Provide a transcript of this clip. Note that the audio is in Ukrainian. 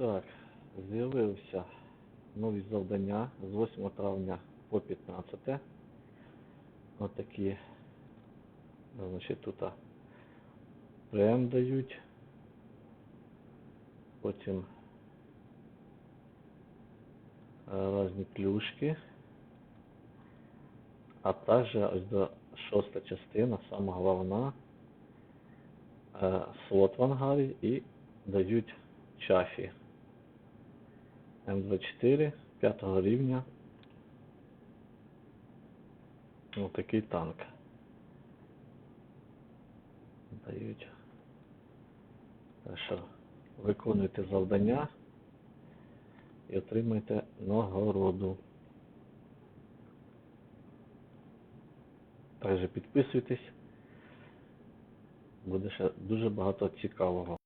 так, з'явився нові завдання з 8 травня по 15. Отакі, значить, тут прем дають. Потім е, різні плюшки. А також ось до шоста частина, сама головна, е, слот в ангарі і дають чафі. М24 5 рівня. Ось такий танк. Дають. Так що виконуйте завдання і отримайте нагороду. Також підписуйтесь. Буде ще дуже багато цікавого.